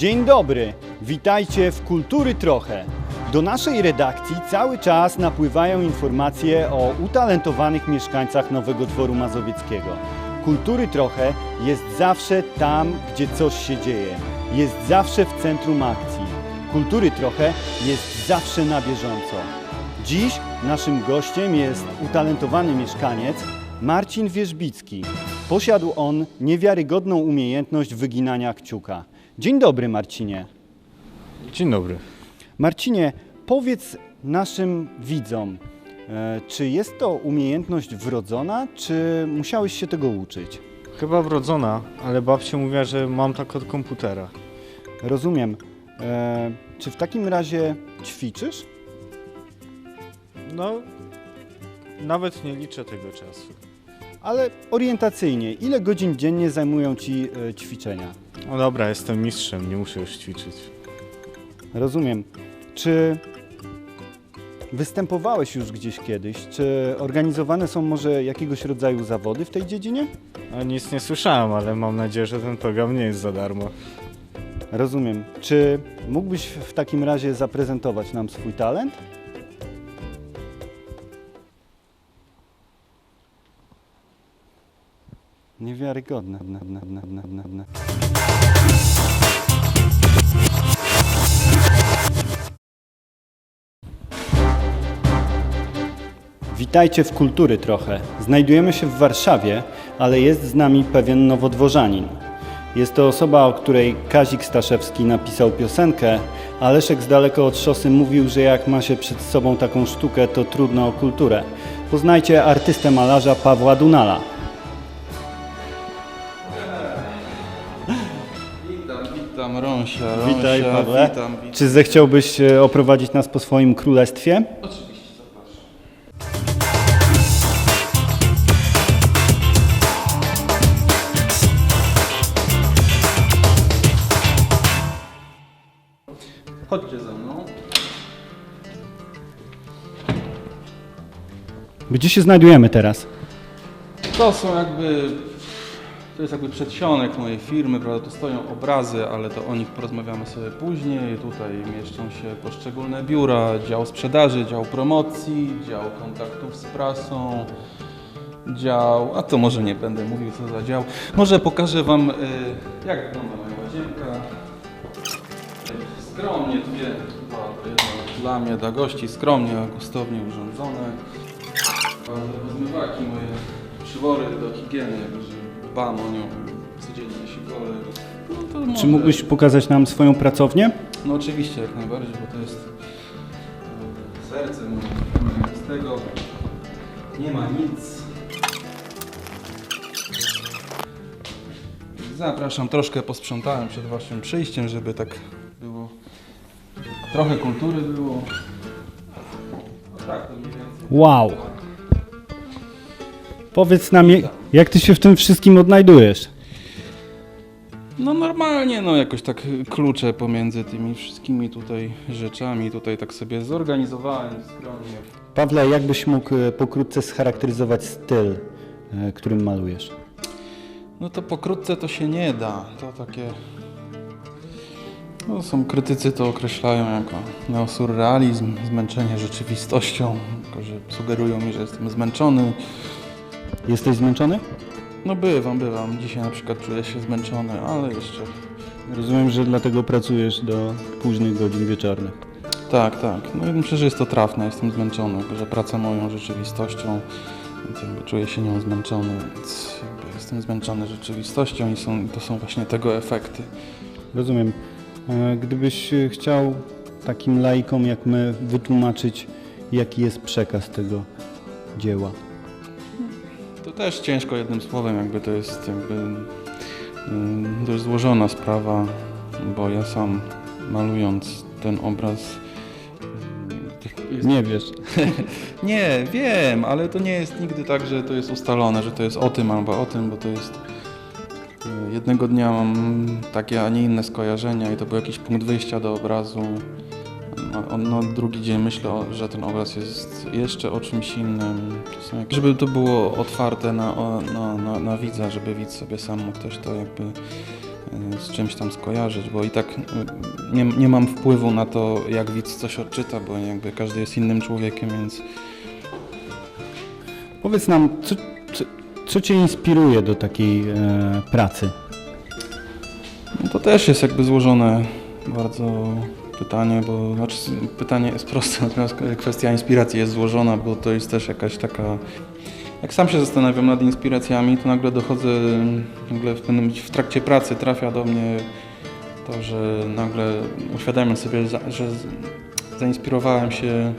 Dzień dobry, witajcie w Kultury Trochę. Do naszej redakcji cały czas napływają informacje o utalentowanych mieszkańcach Nowego Dworu Mazowieckiego. Kultury Trochę jest zawsze tam, gdzie coś się dzieje. Jest zawsze w centrum akcji. Kultury Trochę jest zawsze na bieżąco. Dziś naszym gościem jest utalentowany mieszkaniec Marcin Wierzbicki. Posiadł on niewiarygodną umiejętność wyginania kciuka. Dzień dobry, Marcinie. Dzień dobry. Marcinie, powiedz naszym widzom, e, czy jest to umiejętność wrodzona, czy musiałeś się tego uczyć? Chyba wrodzona, ale babcia mówiła, że mam tak od komputera. Rozumiem. E, czy w takim razie ćwiczysz? No, nawet nie liczę tego czasu. Ale orientacyjnie, ile godzin dziennie zajmują ci e, ćwiczenia? No dobra, jestem mistrzem, nie muszę już ćwiczyć. Rozumiem. Czy występowałeś już gdzieś kiedyś? Czy organizowane są może jakiegoś rodzaju zawody w tej dziedzinie? No, nic nie słyszałem, ale mam nadzieję, że ten program nie jest za darmo. Rozumiem. Czy mógłbyś w takim razie zaprezentować nam swój talent? Niewiarygodne. Witajcie w Kultury trochę. Znajdujemy się w Warszawie, ale jest z nami pewien nowodworzanin. Jest to osoba, o której Kazik Staszewski napisał piosenkę, a Leszek z daleko od szosy mówił, że jak ma się przed sobą taką sztukę, to trudno o kulturę. Poznajcie artystę malarza Pawła Dunala. Witam, witam, Rąsia, Rąsia, Witaj Pawle. witam, witam. Czy zechciałbyś e, oprowadzić nas po swoim królestwie? Oczywiście, Gdzie się znajdujemy teraz? To są jakby, to jest jakby przedsionek mojej firmy, prawda, tu stoją obrazy, ale to o nich porozmawiamy sobie później. Tutaj mieszczą się poszczególne biura, dział sprzedaży, dział promocji, dział kontaktów z prasą, dział, a to może nie będę mówił co za dział. Może pokażę Wam, y, jak wygląda moja łazienka. Skromnie, dwie, dwa, dla mnie, dla gości, skromnie, gustownie urządzone. Zmywaki moje przywory do higieny, dbam o nią, codziennie się golę. No, Czy mógłbyś pokazać nam swoją pracownię? No oczywiście, jak najbardziej, bo to jest e, serce moje. Z tego nie ma nic. Zapraszam, troszkę posprzątałem przed waszym przyjściem, żeby tak było, trochę kultury było. No tak, to mniej więcej. Wow! Powiedz nam, je- jak ty się w tym wszystkim odnajdujesz? No normalnie, no jakoś tak klucze pomiędzy tymi wszystkimi tutaj rzeczami, tutaj tak sobie zorganizowałem skromnie. Pawle, jakbyś mógł e, pokrótce scharakteryzować styl, e, którym malujesz? No to pokrótce to się nie da, to takie... No są krytycy to określają jako neosurrealizm, zmęczenie rzeczywistością, tylko że sugerują mi, że jestem zmęczony. Jesteś zmęczony? No bywam, bywam, dzisiaj na przykład czuję się zmęczony, ale jeszcze... Rozumiem, że dlatego pracujesz do późnych godzin wieczornych. Tak, tak, no i myślę, że jest to trafne, jestem zmęczony, że praca moją rzeczywistością, więc jakby czuję się nią zmęczony, więc jakby jestem zmęczony rzeczywistością i są, to są właśnie tego efekty. Rozumiem. E, Gdybyś e, chciał takim laikom jak my wytłumaczyć, jaki jest przekaz tego dzieła. Też ciężko jednym słowem, jakby to jest jakby dość złożona sprawa, bo ja sam malując ten obraz Nie wiesz. Nie, wiem, ale to nie jest nigdy tak, że to jest ustalone, że to jest o tym albo o tym, bo to jest. e, Jednego dnia mam takie, a nie inne skojarzenia i to był jakiś punkt wyjścia do obrazu. A on- na drugi dzień myślę, że ten obraz jest jeszcze o czymś innym. To Żeby to było otwarte na, na, na, na widza, żeby widz sobie sam mógł też to jakby y, z czymś tam skojarzyć, bo i tak y, nie, nie mam wpływu na to, jak widz coś odczyta, bo jakby każdy jest innym człowiekiem, więc Powiedz nam, co, co, co Cię inspiruje do takiej e, pracy? no to też jest jakby złożone bardzo pytanie, bo znaczy pytanie jest proste, natomiast kwestia inspiracji jest złożona, bo to jest też jakaś taka Jak sam się zastanawiam nad inspiracjami, to nagle dochodzę, nagle w, pewnym, w trakcie pracy trafia do mnie to, że nagle uświadamiam sobie, że zainspirowałem się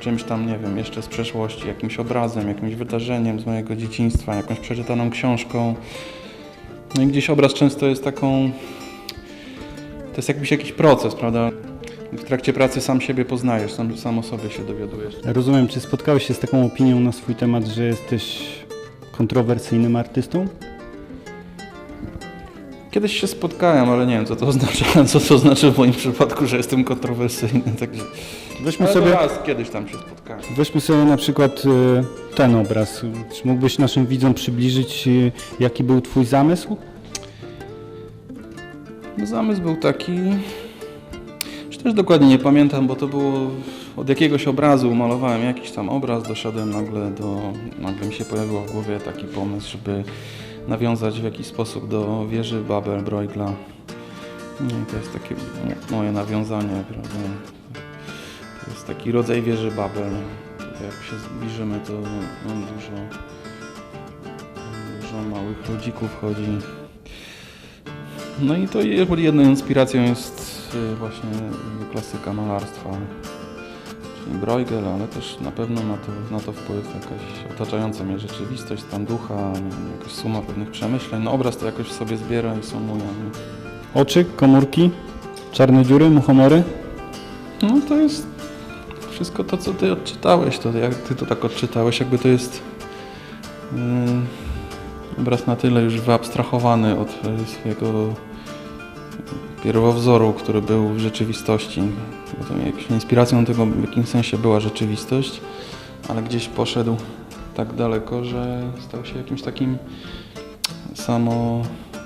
czymś tam, nie wiem, jeszcze z przeszłości, jakimś obrazem, jakimś wydarzeniem z mojego dzieciństwa, jakąś przeczytaną książką. No i gdzieś obraz często jest taką, to jest jakbyś jakiś proces, prawda? W trakcie pracy sam siebie poznajesz, sam, sam o sobie się dowiadujesz. Rozumiem, czy spotkałeś się z taką opinią na swój temat, że jesteś kontrowersyjnym artystą? Kiedyś się spotkałem, ale nie wiem, co to oznacza, co to znaczy w moim przypadku, że jestem kontrowersyjny. Także... Weźmy Ale sobie, raz kiedyś tam się spotkałem. weźmy sobie na przykład e, ten obraz. Czy mógłbyś naszym widzom przybliżyć, e, jaki był Twój zamysł? No, zamysł był taki, też dokładnie nie pamiętam, bo to było od jakiegoś obrazu, umalowałem jakiś tam obraz, doszedłem nagle do, nagle mi się pojawił w głowie taki pomysł, żeby nawiązać w jakiś sposób do wieży Babel Bruegla. No i to jest takie mo- moje nawiązanie, prawda? To jest taki rodzaj wieży Babel. Jak się zbliżymy, to mam dużo, dużo małych ludzików chodzi. No i to je- jedną inspiracją jest y, właśnie klasyka malarstwa, czyli Bruegel, ale też na pewno ma to, na to wpływ jakaś otaczająca mnie rzeczywistość, stan ducha, jakaś suma pewnych przemyśleń. No obraz to jakoś w sobie zbiera i sumuje. Oczy, komórki, czarne dziury, muchomory? No to jest wszystko to, co ty odczytałeś, to jak ty to tak odczytałeś, jakby to jest yy, obraz na tyle już wyabstrahowany od y, swojego pierwowzoru, który był w rzeczywistości. Jakąś inspiracją tego w jakimś sensie była rzeczywistość, ale gdzieś poszedł tak daleko, że stał się jakimś takim samo,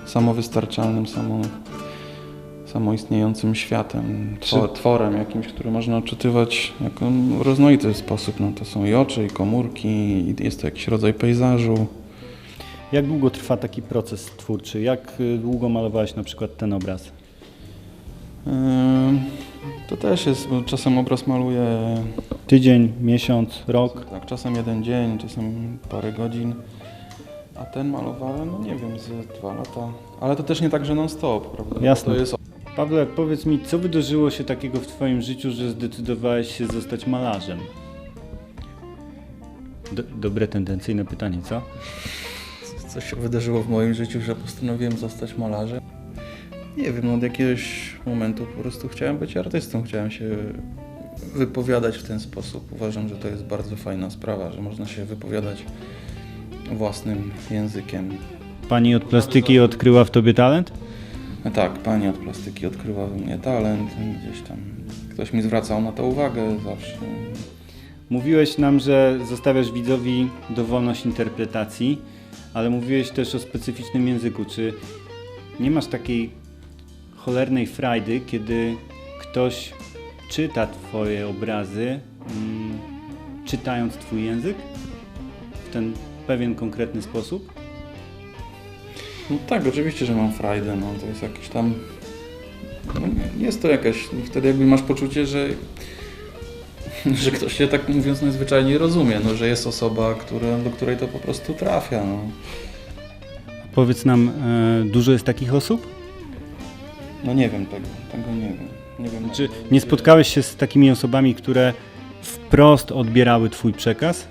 samowystarczalnym, samo, samoistniejącym światem, two, tworem jakimś, który można odczytywać jako w rozmaity sposób. No, to są i oczy, i komórki, i jest to jakiś rodzaj pejzażu. Jak długo trwa taki proces twórczy? Jak e, długo malowałeś na przykład ten obraz? Ym, To też jest, bo czasem obraz maluję Tydzień, miesiąc, rok? tak, czasem jeden dzień, czasem parę godzin, a ten malowałem, no nie wiem, z dwa lata. Ale to też nie tak, że non stop, prawda? Jasne. To jest Pawle, powiedz mi, co wydarzyło się takiego w Twoim życiu, że zdecydowałeś się zostać malarzem? Do, dobre, tendencyjne pytanie, co? Co się wydarzyło w moim życiu, że postanowiłem zostać malarzem? Nie wiem, no od jakiegoś momentu po prostu chciałem być artystą, chciałem się wypowiadać w ten sposób. Uważam, że to jest bardzo fajna sprawa, że można się wypowiadać własnym językiem. Pani od plastyki odkryła w Tobie talent? Tak, pani od plastyki odkryła we mnie talent, gdzieś tam ktoś mi zwracał na to uwagę zawsze. Mówiłeś nam, że zostawiasz widzowi dowolność interpretacji, ale mówiłeś też o specyficznym języku. Czy nie masz takiej cholernej frajdy, kiedy ktoś czyta Twoje obrazy, mm, czytając Twój język w ten pewien konkretny sposób? No tak, oczywiście, że mam frajdę, no to jest jakiś tam... No, nie- jest to jakaś... Wtedy jakby masz poczucie, że że ktoś się tak mówiąc najzwyczajniej rozumie, no, że jest osoba, która, do której to po prostu trafia. No. Powiedz nam, e, dużo jest takich osób? No nie wiem tego, tego nie wiem. Nie wiem Czy nie spotkałeś się z takimi osobami, które wprost odbierały Twój przekaz?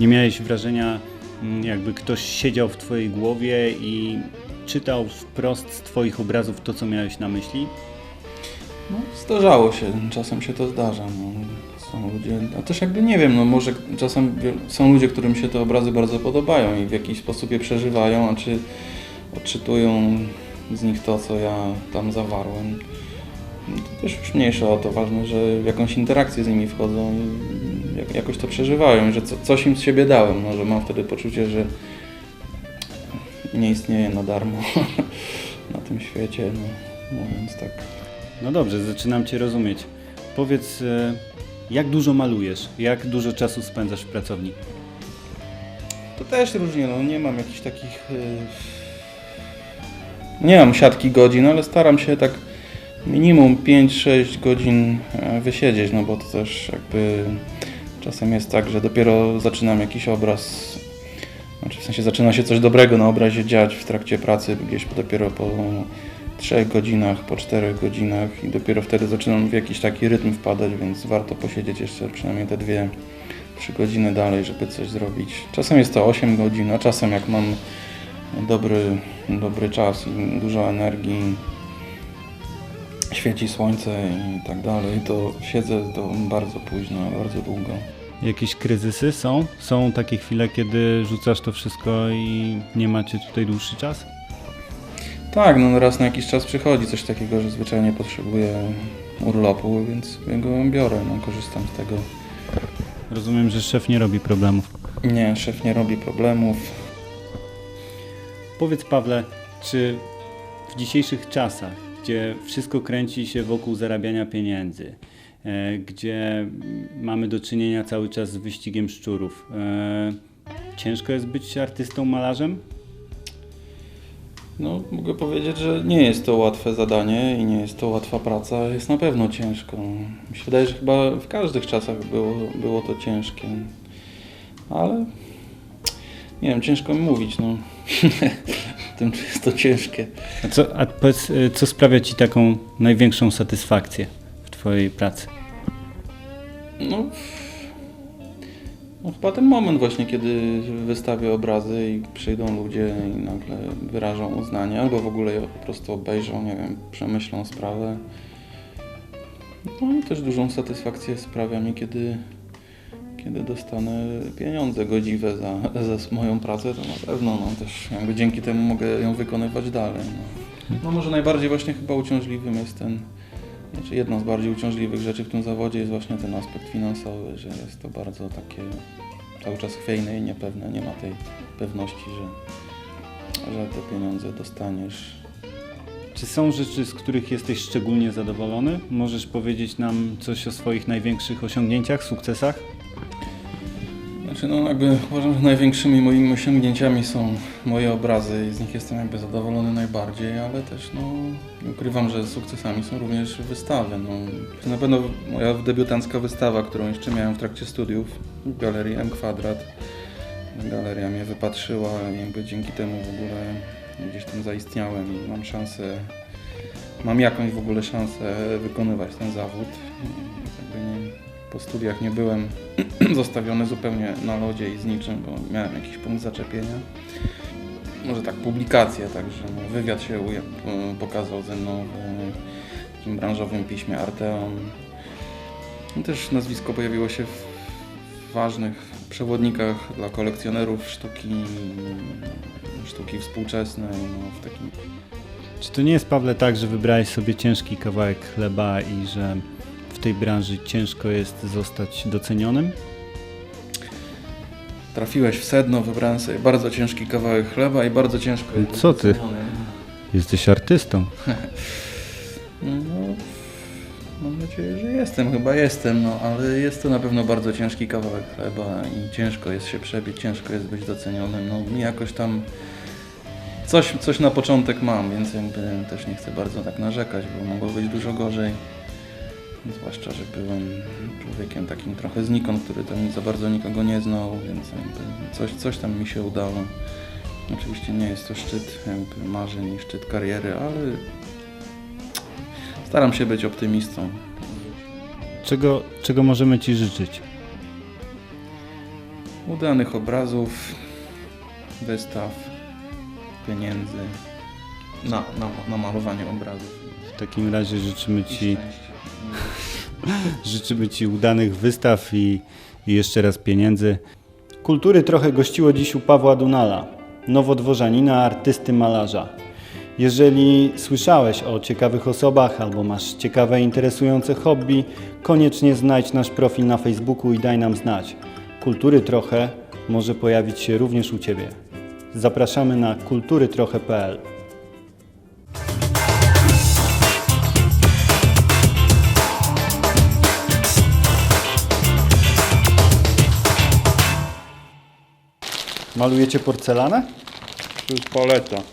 Nie miałeś wrażenia, mm, jakby ktoś siedział w Twojej głowie i czytał wprost z Twoich obrazów to, co miałeś na myśli? No, zdarzało się, czasem się to zdarza. No. Są ludzie, a też jakby nie wiem, no może czasem są ludzie, którym się te obrazy bardzo podobają i w jakiś sposób je przeżywają, a czy odczytują z nich to, co ja tam zawarłem. No To też już mniejsza o to, ważne, że w jakąś interakcję z nimi wchodzą i jak, jakoś to przeżywają, że co, coś im z siebie dałem, no, że mam wtedy poczucie, że nie istnieje na darmo. na tym świecie, no, mówiąc tak. No dobrze, zaczynam Cię rozumieć. Powiedz, e, jak dużo malujesz? Jak dużo czasu spędzasz w pracowni? To też różnie, no nie mam jakichś takich... Nie mam siatki godzin, ale staram się tak minimum 5-6 godzin e, wysiedzieć, no bo to też jakby czasem jest tak, że dopiero zaczynam jakiś obraz, znaczy w sensie zaczyna się coś dobrego na obrazie dziać w trakcie pracy, gdzieś dopiero po 3 godzinach, po 4 godzinach i dopiero wtedy zaczynam w jakiś taki rytm wpadać, więc warto posiedzieć jeszcze przynajmniej te dwie 3 godziny dalej, żeby coś zrobić. Czasem jest to 8 godzin, a czasem jak mam dobry, dobry czas i dużo energii, świeci słońce i tak dalej, to siedzę do bardzo późno, bardzo długo. Jakieś kryzysy są? Są takie chwile, kiedy rzucasz to wszystko i nie macie tutaj dłuższy czas? Tak, no raz na jakiś czas przychodzi coś takiego, że zwyczajnie potrzebuję urlopu, więc go biorę, no, korzystam z tego. Rozumiem, że szef nie robi problemów. Nie, szef nie robi problemów. Powiedz Pawle, czy w dzisiejszych czasach, gdzie wszystko kręci się wokół zarabiania pieniędzy, e, gdzie mamy do czynienia cały czas z wyścigiem szczurów, e, ciężko jest być artystą, malarzem? No, mogę powiedzieć, że nie jest to łatwe zadanie i nie jest to łatwa praca. Jest na pewno ciężko. Mi się wydaje, że chyba w każdych czasach było, było to ciężkie. Ale nie wiem, ciężko mi mówić, no. tym, jest to ciężkie. A, co, a powiedz, e, co sprawia Ci taką największą satysfakcję w Twojej pracy? No, no chyba ten moment właśnie, kiedy wystawię obrazy i przyjdą ludzie i nagle wyrażą uznanie, albo w ogóle je po prostu obejrzą, nie wiem, przemyślą sprawę. No i też dużą satysfakcję sprawia mi, kiedy, kiedy dostanę pieniądze godziwe za, za moją pracę, to na pewno no, też jakby dzięki temu mogę ją wykonywać dalej. No. no może najbardziej właśnie chyba uciążliwym jest ten, znaczy jedną z bardziej uciążliwych rzeczy w tym zawodzie jest właśnie ten aspekt finansowy, że jest to bardzo takie cały czas chwiejne i niepewne. Nie ma tej pewności, że, że te pieniądze dostaniesz. Czy są rzeczy, z których jesteś szczególnie zadowolony? Możesz powiedzieć nam coś o swoich największych osiągnięciach, sukcesach? Znaczy no jakby uważam, że największymi moimi osiągnięciami są moje obrazy i z nich jestem jakby zadowolony najbardziej, ale też no ukrywam, że sukcesami są również wystawy. No, to na pewno moja debiutancka wystawa, którą jeszcze miałem w trakcie studiów w galerii M Kwadrat. Galeria mnie wypatrzyła i jakby dzięki temu w ogóle gdzieś tam zaistniałem i mam szansę, mam jakąś w ogóle szansę wykonywać ten zawód. Po studiach nie byłem zostawiony zupełnie na lodzie i z niczym, bo miałem jakiś punkt zaczepienia. Może tak, publikacje, także no, wywiad się pokazał ze mną w takim branżowym piśmie Arteon. No, też nazwisko pojawiło się w ważnych przewodnikach dla kolekcjonerów sztuki, sztuki współczesnej, no, w takim Czy to nie jest, Pawle, tak, że wybrałeś sobie ciężki kawałek chleba i że w tej branży ciężko jest zostać docenionym? Trafiłeś w sedno, wybrałem sobie bardzo ciężki kawałek chleba i bardzo ciężko Co ty? Jesteś artystą. No, mam nadzieję, że jestem, chyba jestem, no, ale jest to na pewno bardzo ciężki kawałek chleba i ciężko jest się przebić, ciężko jest być docenionym. No, mi jakoś tam coś, coś na początek mam, więc jakby też nie chcę bardzo tak narzekać, bo mogło być dużo gorzej. Zwłaszcza, że byłem człowiekiem takim trochę znikąd, który tam za bardzo nikogo nie znał, więc coś, coś tam mi się udało. Oczywiście nie jest to szczyt marzeń i szczyt kariery, ale staram się być optymistą. Czego, czego możemy Ci życzyć? Udanych obrazów, wystaw, pieniędzy na, na, na malowanie obrazów. W takim razie życzymy Ci. życzymy ci udanych wystaw i, i jeszcze raz pieniędzy. Kultury trochę gościło dziś u Pawła Dunala, nowodworzanina, artysty malarza. Jeżeli słyszałeś o ciekawych osobach albo masz ciekawe, interesujące hobby, koniecznie znajdź nasz profil na Facebooku i daj nam znać. Kultury trochę może pojawić się również u Ciebie. Zapraszamy na kulturytrochę.pl Malujecie porcelanę? Jest paleta.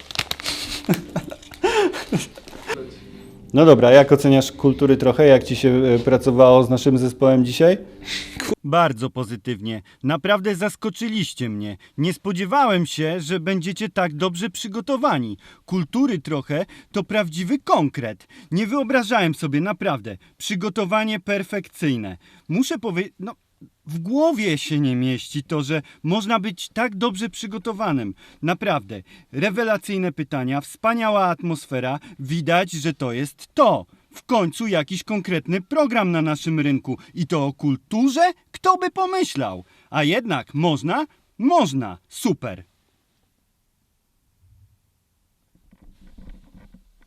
No dobra, jak oceniasz kultury trochę? Jak ci się e, pracowało z naszym zespołem dzisiaj? Bardzo pozytywnie. Naprawdę zaskoczyliście mnie. Nie spodziewałem się, że będziecie tak dobrze przygotowani. Kultury trochę to prawdziwy konkret. Nie wyobrażałem sobie naprawdę. Przygotowanie perfekcyjne. Muszę powiedzieć, no w głowie się nie mieści to, że można być tak dobrze przygotowanym. Naprawdę. Rewelacyjne pytania, wspaniała atmosfera. Widać, że to jest to. W końcu jakiś konkretny program na naszym rynku. I to o kulturze? Kto by pomyślał? A jednak można? Można. Super.